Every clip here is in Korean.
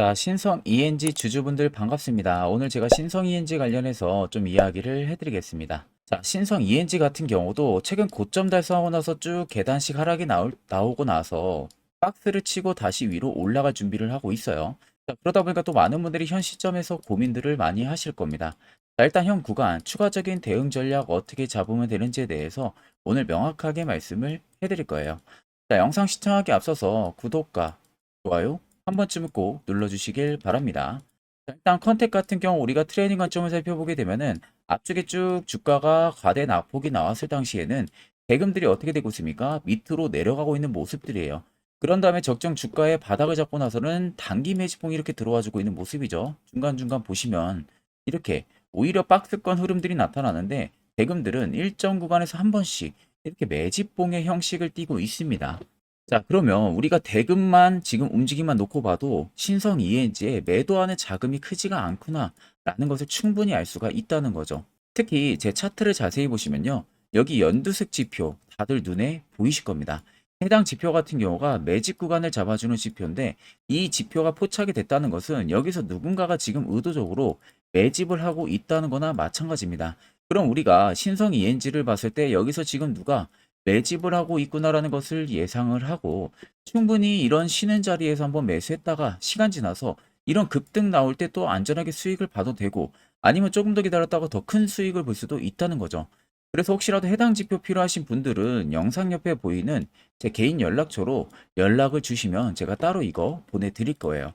자, 신성 ENG 주주분들 반갑습니다. 오늘 제가 신성 ENG 관련해서 좀 이야기를 해드리겠습니다. 자, 신성 ENG 같은 경우도 최근 고점 달성하고 나서 쭉 계단식 하락이 나올, 나오고 나서 박스를 치고 다시 위로 올라갈 준비를 하고 있어요. 자, 그러다 보니까 또 많은 분들이 현 시점에서 고민들을 많이 하실 겁니다. 자, 일단 현 구간 추가적인 대응 전략 어떻게 잡으면 되는지에 대해서 오늘 명확하게 말씀을 해드릴 거예요. 자, 영상 시청하기 앞서서 구독과 좋아요 한 번쯤은 꼭 눌러주시길 바랍니다. 자, 일단 컨택 같은 경우 우리가 트레이닝 관점을 살펴보게 되면은 앞쪽에 쭉 주가가 과대 낙폭이 나왔을 당시에는 대금들이 어떻게 되고 있습니까? 밑으로 내려가고 있는 모습들이에요. 그런 다음에 적정 주가의 바닥을 잡고 나서는 단기 매집봉이 이렇게 들어와 주고 있는 모습이죠. 중간중간 보시면 이렇게 오히려 박스권 흐름들이 나타나는데 대금들은 일정 구간에서 한 번씩 이렇게 매집봉의 형식을 띠고 있습니다. 자, 그러면 우리가 대금만 지금 움직임만 놓고 봐도 신성 ENG에 매도하는 자금이 크지가 않구나 라는 것을 충분히 알 수가 있다는 거죠. 특히 제 차트를 자세히 보시면요. 여기 연두색 지표 다들 눈에 보이실 겁니다. 해당 지표 같은 경우가 매집 구간을 잡아주는 지표인데 이 지표가 포착이 됐다는 것은 여기서 누군가가 지금 의도적으로 매집을 하고 있다는 거나 마찬가지입니다. 그럼 우리가 신성 ENG를 봤을 때 여기서 지금 누가 매집을 하고 있구나라는 것을 예상을 하고 충분히 이런 쉬는 자리에서 한번 매수했다가 시간 지나서 이런 급등 나올 때 또 안전하게 수익을 봐도 되고 아니면 조금 더 기다렸다가 더 큰 수익을 볼 수도 있다는 거죠. 그래서 혹시라도 해당 지표 필요하신 분들은 영상 옆에 보이는 제 개인 연락처로 연락을 주시면 제가 따로 이거 보내드릴 거예요.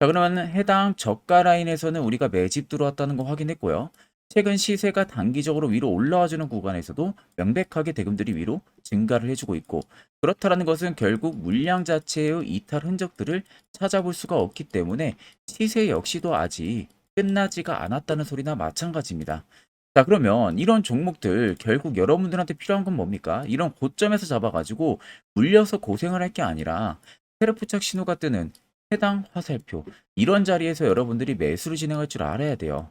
자, 그러면 해당 저가 라인에서는 우리가 매집 들어왔다는 거 확인했고요. 최근 시세가 단기적으로 위로 올라와주는 구간에서도 명백하게 대금들이 위로 증가를 해주고 있고 그렇다라는 것은 결국 물량 자체의 이탈 흔적들을 찾아볼 수가 없기 때문에 시세 역시도 아직 끝나지가 않았다는 소리나 마찬가지입니다. 자 그러면 이런 종목들 결국 여러분들한테 필요한 건 뭡니까? 이런 고점에서 잡아가지고 물려서 고생을 할 게 아니라 세르프착 신호가 뜨는 해당 화살표 이런 자리에서 여러분들이 매수를 진행할 줄 알아야 돼요.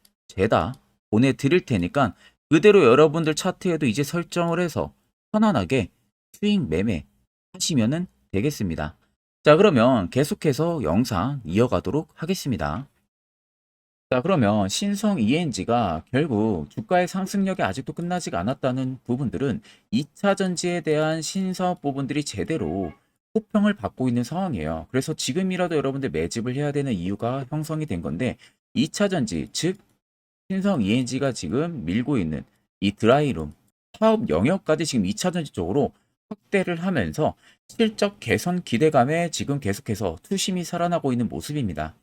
죄다 보내드릴 테니까 그대로 여러분들 차트에도 이제 설정을 해서 편안하게 수익 매매 하시면은 되겠습니다. 자, 그러면 계속해서 영상 이어가도록 하겠습니다. 자, 그러면 신성 ENG가 결국 주가의 상승력이 아직도 끝나지가 않았다는 부분들은 2차 전지에 대한 신사업 부분들이 제대로 호평을 받고 있는 상황이에요. 그래서 지금이라도 여러분들 매집을 해야 되는 이유가 형성이 된 건데 2차 전지, 즉 신성 ENG가 지금 밀고 있는 이 드라이룸 사업 영역까지 지금 2차 전지 쪽으로 확대를 하면서 실적 개선 기대감에 지금 계속해서 투심이 살아나고 있는 모습입니다.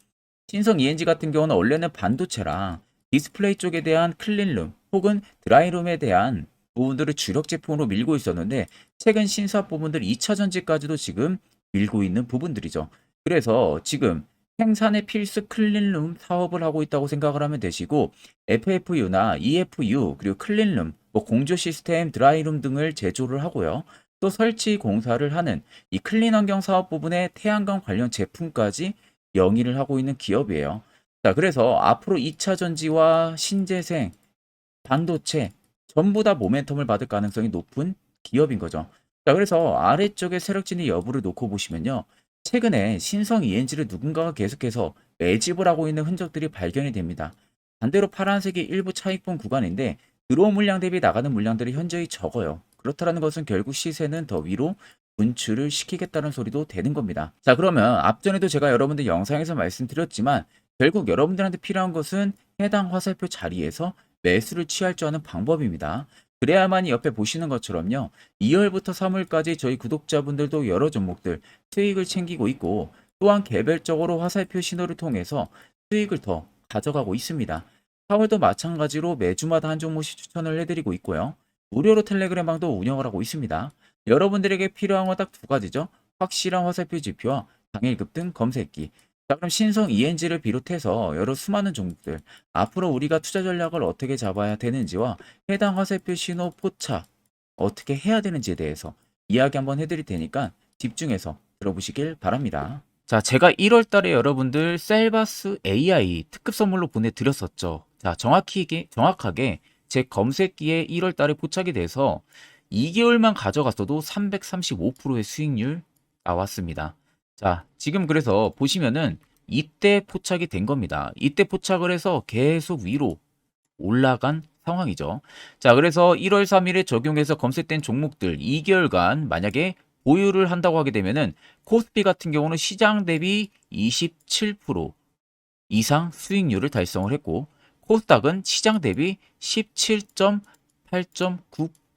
신성 ENG 같은 경우는 원래는 반도체랑 디스플레이 쪽에 대한 클린룸 혹은 드라이룸에 대한 부분들을 주력 제품으로 밀고 있었는데 최근 신사업 부분들 2차 전지까지도 지금 밀고 있는 부분들이죠. 그래서 지금 생산의 필수 클린룸 사업을 하고 있다고 생각을 하면 되시고 FFU나 EFU 그리고 클린룸, 뭐 공조 시스템, 드라이룸 등을 제조를 하고요. 또 설치 공사를 하는 이 클린 환경 사업 부분의 태양광 관련 제품까지 영위를 하고 있는 기업이에요. 자, 그래서 앞으로 2차 전지와 신재생, 반도체 전부 다 모멘텀을 받을 가능성이 높은 기업인 거죠. 자, 그래서 아래쪽에 세력진의 여부를 놓고 보시면요. 최근에 신성 ENG를 누군가가 계속해서 매집을 하고 있는 흔적들이 발견이 됩니다. 반대로 파란색이 일부 차익분 구간인데 들어온 물량 대비 나가는 물량들이 현저히 적어요. 그렇다는 것은 결국 시세는 더 위로 분출을 시키겠다는 소리도 되는 겁니다. 자, 그러면 앞전에도 제가 여러분들 영상에서 말씀드렸지만 결국 여러분들한테 필요한 것은 해당 화살표 자리에서 매수를 취할 줄 아는 방법입니다. 그래야만이 옆에 보시는 것처럼요. 2월부터 3월까지 저희 구독자분들도 여러 종목들 수익을 챙기고 있고 또한 개별적으로 화살표 신호를 통해서 수익을 더 가져가고 있습니다. 4월도 마찬가지로 매주마다 한 종목씩 추천을 해드리고 있고요. 무료로 텔레그램 방도 운영을 하고 있습니다. 여러분들에게 필요한 건 딱 두 가지죠. 확실한 화살표 지표와 당일 급등 검색기. 자, 그럼 신성 ENG를 비롯해서 여러 수많은 종목들, 앞으로 우리가 투자 전략을 어떻게 잡아야 되는지와 해당 화살표 신호 포착 어떻게 해야 되는지에 대해서 이야기 한번 해드릴 테니까 집중해서 들어보시길 바랍니다. 자, 제가 1월 달에 여러분들 셀바스 AI 특급 선물로 보내드렸었죠. 자, 정확히, 정확하게 제 검색기에 1월 달에 포착이 돼서 2개월만 가져갔어도 335%의 수익률 나왔습니다. 자, 지금 그래서 보시면은 이때 포착이 된 겁니다. 이때 포착을 해서 계속 위로 올라간 상황이죠. 자, 그래서 1월 3일에 적용해서 검색된 종목들 2개월간 만약에 보유를 한다고 하게 되면은 코스피 같은 경우는 시장 대비 27% 이상 수익률을 달성을 했고 코스닥은 시장 대비 17.8.9%